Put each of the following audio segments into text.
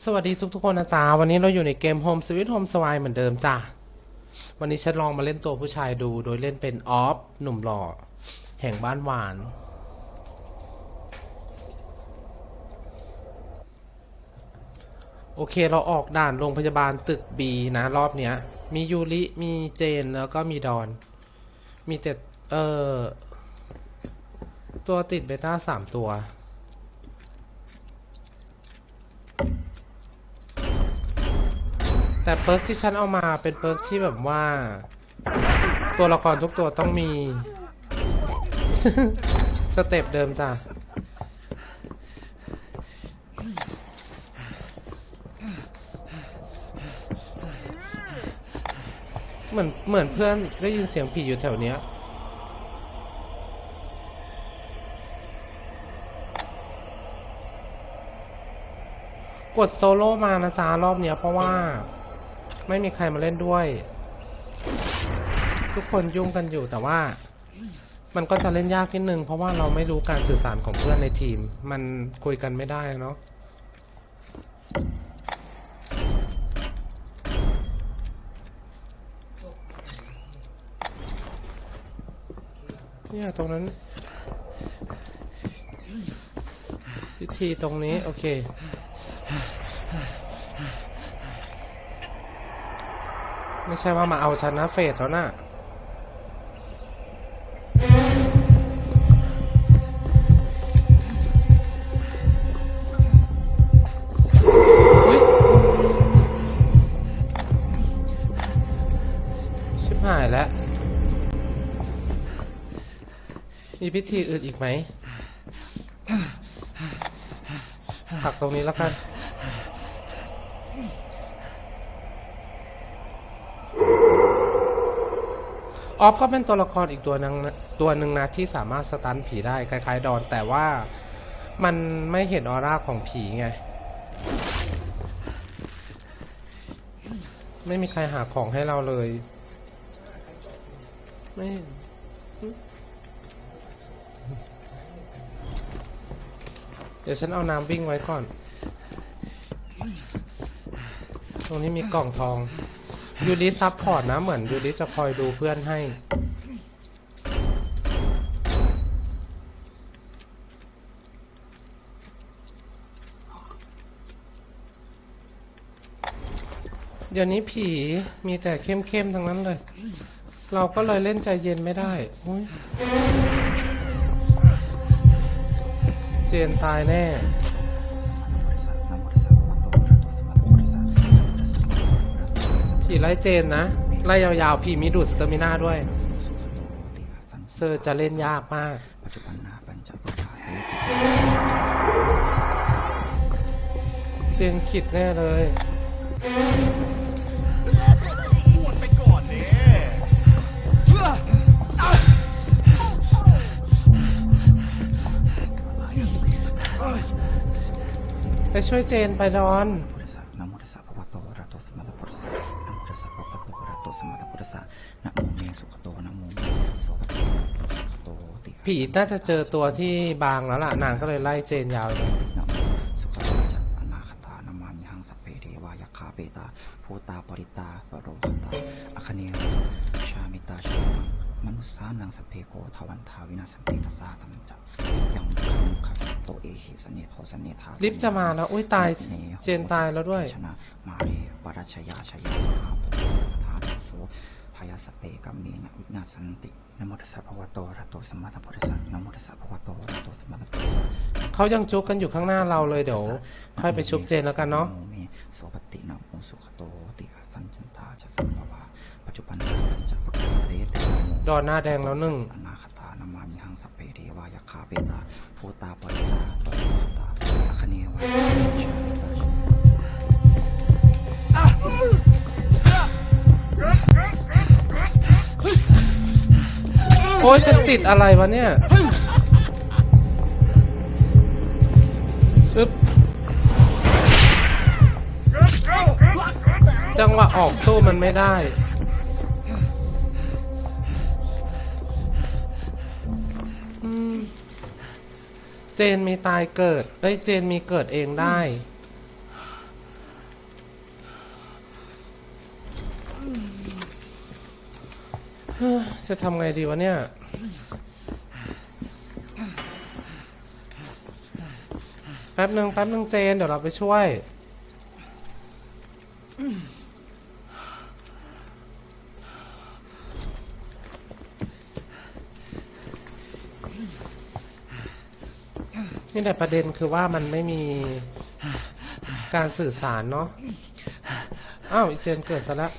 สวัสดีทุกๆคนนะจ๊ะวันนี้เราอยู่ในเกม Home Sweet Home s w i เหมือนเดิมจ้ะวันนี้ฉันลองมาเล่นตัวผู้ชายดู โดยเล่นเป็นออฟหนุ่มหล่อ แห่งบ้านหวาน โอเคเราออกด่านโรงพยาบาลตึกบีนะรอบเนี้ย มียูริ มีเจนแล้วก็มีดอน มีแต่เออตัวติดเบต้าสามตัว แต่เปิร์กที่ฉันเอามาเป็นเปิร์กที่แบบว่า ตัวละครทุกตัวต้องมี สเต็ปเดิมจ้ะเหมือนเหมือนเพื่อนได้ยินเสียงผีอยู่แถวเนี้ยกดโซโล่มานะจ๊ะรอบเนี้ยเพราะว่า ไม่มีใครมาเล่นด้วย ทุกคนยุ่งกันอยู่แต่ว่า มันก็จะเล่นยากนิดนึง เพราะว่าเราไม่รู้การสื่อสารของเพื่อนในทีม มันคุยกันไม่ได้เนาะเนี่ยตรงนั้นพิธีตรงนี้ โอเค ไม่ใช่ว่ามาเอาชนะเฟสแล้วนะอุ๊ยชิบหายแล้ว มีพิธีอื่นอีกไหมผักตรงนี้แล้วกัน ออฟก็เป็นตัวละครอีกตัวหนึงนะตัวหนึ่งนะที่สามารถสตันผีได้คล้ายๆ ดอน แต่ว่ามันไม่เห็นออร่าของผีไง ไม่มีใครหาของให้เราเลย ไม่เดี๋ยวฉันเอาน้ำวิ่งไว้ก่อน ตรงนี้มีกล่องทอง ยูริซับพอร์ตนะ เหมือนยูริจะคอยดูเพื่อนให้ เดี๋ยวนี้ผีมีแต่เข้มๆทั้งนั้นเลย เราก็เลยเล่นใจเย็นไม่ได้เจนตายแน่ ไล่เจนนะ ไล่ยาวๆผีมีดูดสเตอร์มิน่าด้วย เซอร์จะเล่นยากมาก เจนขิดแน่เลยพูดไปก่อนเนี่ยไปช่วยเจนไปดอน ผีน่าจะเจอตัวที่บางแล้วล่ะนางก็เลยไล่เจนยาวเลยนะโมสุขโตจะอนาคตานามามิหังสัพเพเทวายคาเปตาภูตาปริตาปโรคตาอคเนชามิตาชามังมนุสสานังสเพโกทวันทาวินาสเพทัสสะธรรมจักยังมุขะโตเอหิสเนโทสเนธาลิฟจะมาแล้วอุ้ยตายเจนตายแล้วด้วยชนะมาเรวรัชยาชยามหาปุทธาโส ยาสเตกัมเมนะวินาสันตินะโมตัสสะภะคะวะโตอะระหะโตสัมมาสัมพุทธัสสะนะโมตัสสะภะคะวะโตอะระหะโตสัมมาสัมพุทธัสสะ เขายังจุกกันอยู่ข้างหน้าเราเลยเดี๋ยวค่อยไปชุบเจนแล้วกันเนาะโมเมโสปฏินะโมสุขโตติสันจันทาจะสัมภวาปัจจุบันปัญจพุทธาเสตินะโมดอนหน้าแดงแล้วหนึ่ง อนาคตานามามิหังสัพเพเทวายคาเปตาภูตาปริตาปริตาอคเนวะชามิตาช โอ้ยจะติดอะไรวะเนี่ยอึ๊บจังหวะออกตู้มันไม่ได้ เจนมีตายเกิด เอ้ย เจนมีเกิดเองได้ เฮ้ย จะทำไงดีวะเนี่ย แป๊บหนึ่งแป๊บหนึ่งเจน เดี๋ยวเราไปช่วย นี่แต่ประเด็นคือว่ามันไม่มีการสื่อสารเนาะ อ้าวอีเจนเกิดซะแล้ว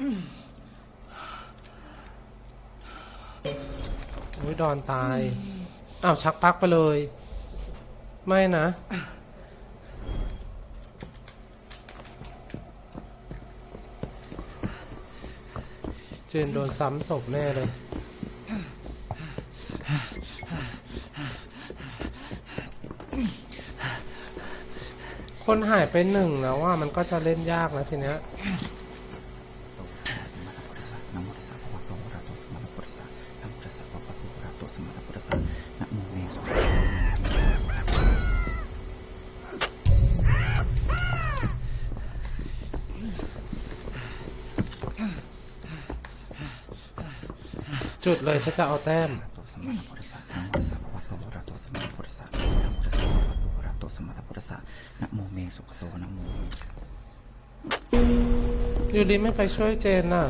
โอ้ยดอนตาย อ้าว ชักพักไปเลย ไม่นะ เจนโดนซ้ำศพแน่เลย คนหายไปหนึ่งแล้วว่ามันก็จะเล่นยากนะทีเนี้ย นะโมเมสจุดเลยฉันจะเอาแต้ม สมมาสัมพุทธัสสะนะโมตัสสะภะคะวะโตอะระหะโตสัมมาสัมพุทธัสสะนะโมตัสสะภะคะวะโตอะระหะโตสัมมาสัมพุทธัสสะนะโมเมสุขโตนะโมยูริไม่ไปช่วยเจนน่ะ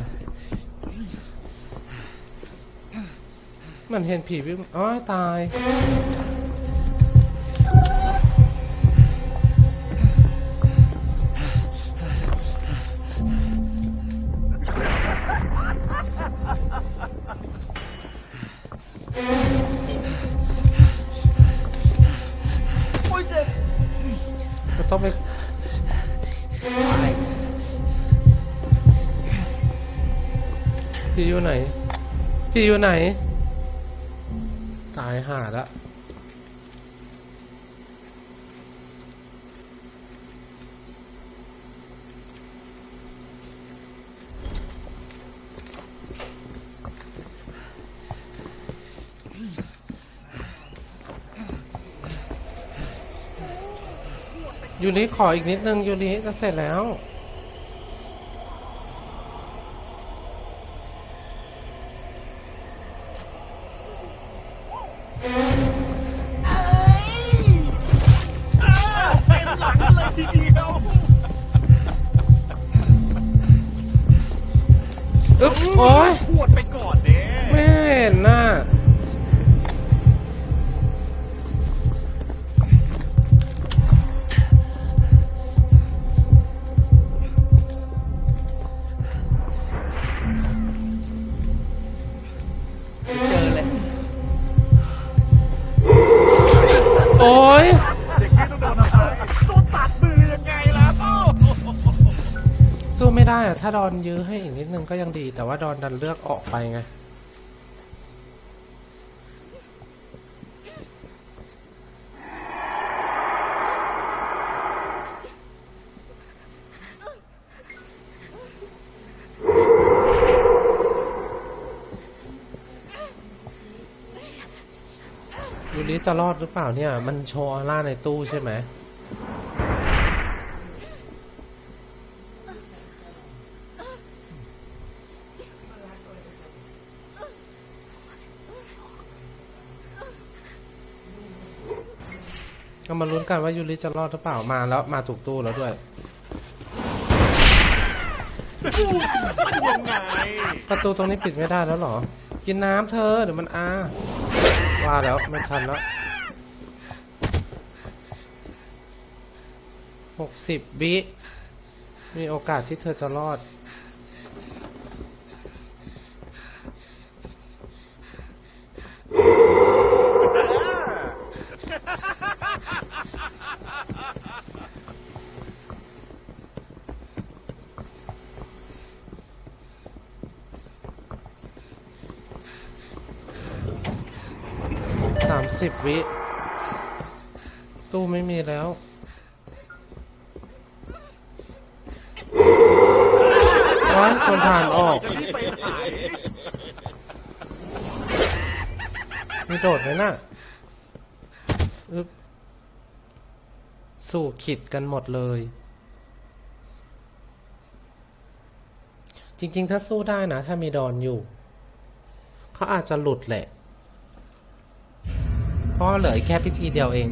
มันเห็นผีวิ่งอ๋อตาย โอ้ยเจ็บก็ต้องไปพี่อยู่ไหนพี่อยู่ไหน ตายห่าละยูริขออีกนิดนึงยูริจะเสร็จแล้ว อึ๊บโอ้ยปวดไปก่อนเนี่ยไม่เห็นน่ ไม่ได้อะถ้าดอนยื้อให้อีกนิดนึงก็ยังดี แต่ว่าดอนดันเลือกออกไปไง ยูริจะรอดหรือเปล่าเนี่ย มันโชว์ออร่าในตู้ใช่ไหม ก็มาลุ้นกันว่ายูริจะรอดหรือเปล่ามาแล้วมาถูกตู้แล้วด้วยมันยังไงประตูตรงนี้ปิดไม่ได้แล้วเหรอ กินน้ำเธอเดี๋ยวมันอาว่าแล้วไม่ทันแล้วหกสิบวิมีโอกาสที่เธอจะรอด สิบวิ ตู้ไม่มีแล้ว ว้ายคนทานออก มีโดดไหมน่ะสู่ขิดกันหมดเลย จริง ๆ ถ้าสู้ได้นะ ถ้ามีดอนอยู่ เขาอาจจะหลุดแหละ เพราะเหลือแค่พิธีเดียวเอง